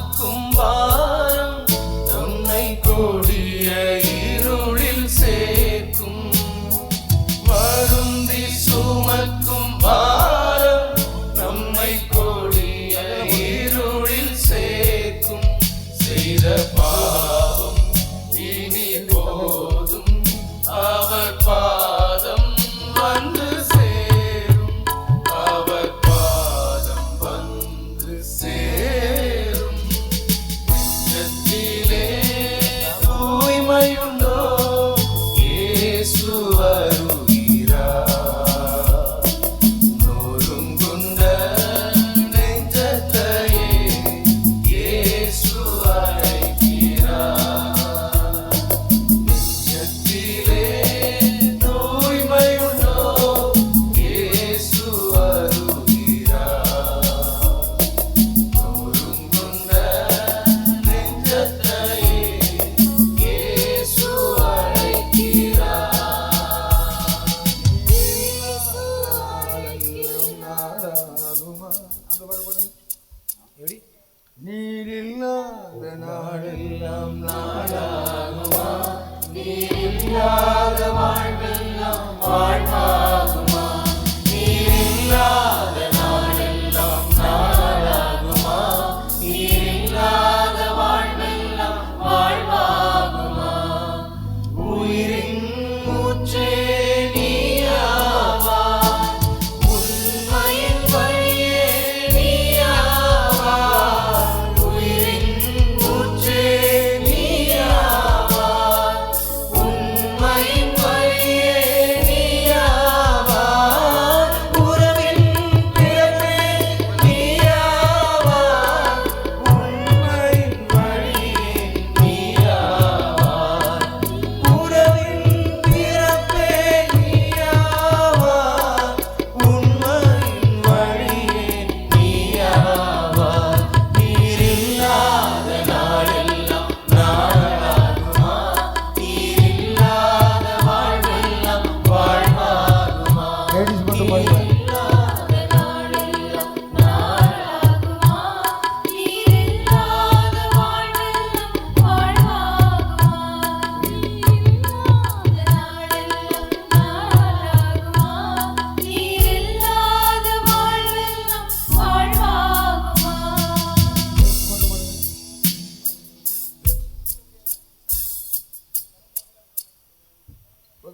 சுமக்கும் எப்படி? நீரில்லாத நாடெல்லாம் நாடா. ಯೂಸ್ ಬಂದು